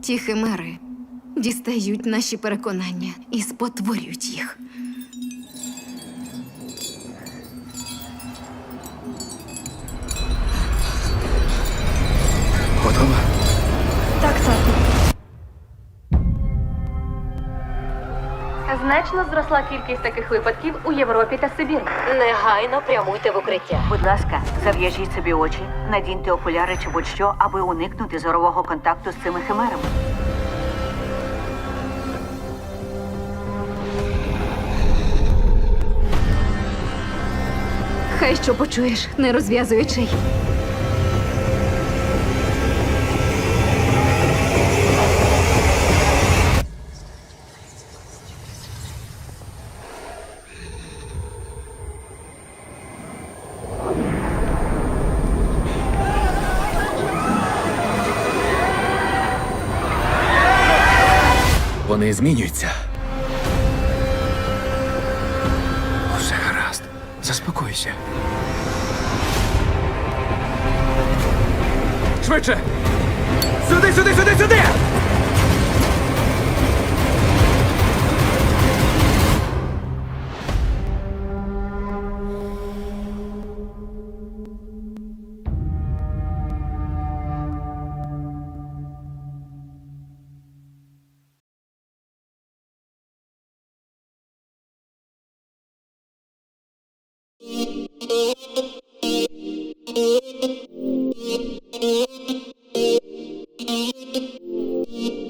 Ті химери дістають наші переконання і спотворюють їх. Готова? Значно зросла кількість таких випадків у Європі та Сибірі. Негайно прямуйте в укриття. Будь ласка, зав'яжіть собі очі, надіньте окуляри чи будь-що, аби уникнути зорового контакту з цими химерами. Хай що почуєш, не розв'язуй Вони змінюються. Усе гаразд. Заспокойся. Швидше! Сюди, сюди, сюди, сюди! Thank you.